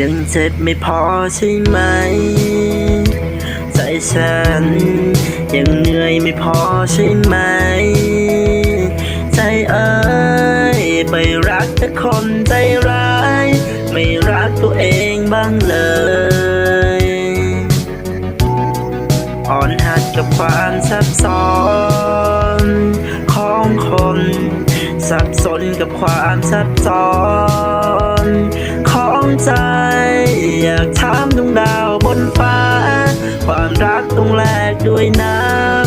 ยังเจ็บไม่พอใช่ไหม ใจฉัน ยังเหนื่อยไม่พอใช่ไหม ใจเอ้ยไปรักแต่คนใจร้าย ไม่รักตัวเองบ้างเลยอ่อนหัดกับความซับซ้อนของคนสับสนกับความซับซ้อน ของใจากถามดวงดาวบนฟ้า ความรักต้องแลกด้วยน้ำ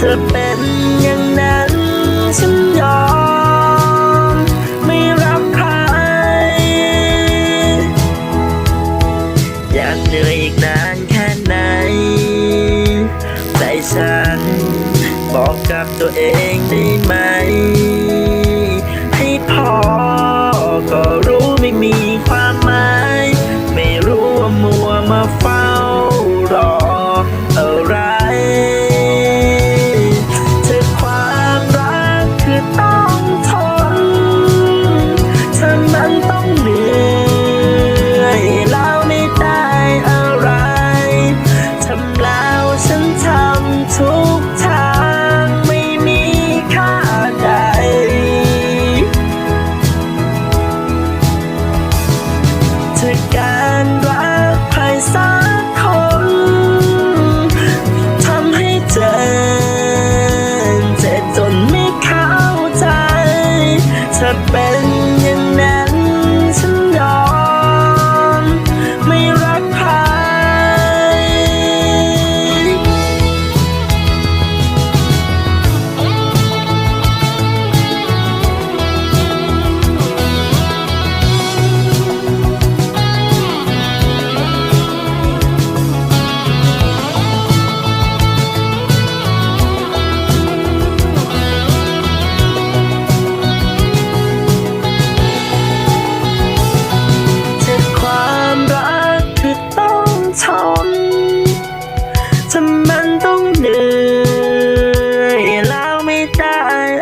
เธอเป็นอย่างนั้นฉันยอม ไม่รักใครอยากเหนื่อยอีกนานแค่ไหนใจฉันบอกกับตัวเองได้ไหม ให้พอก็รู้ไม่มี เธอการรักใครสักคนทำให้เจ็บเจ็บจนไม่เข้าใจเธอเป็น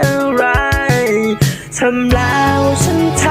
อะไรทำแล้วฉันท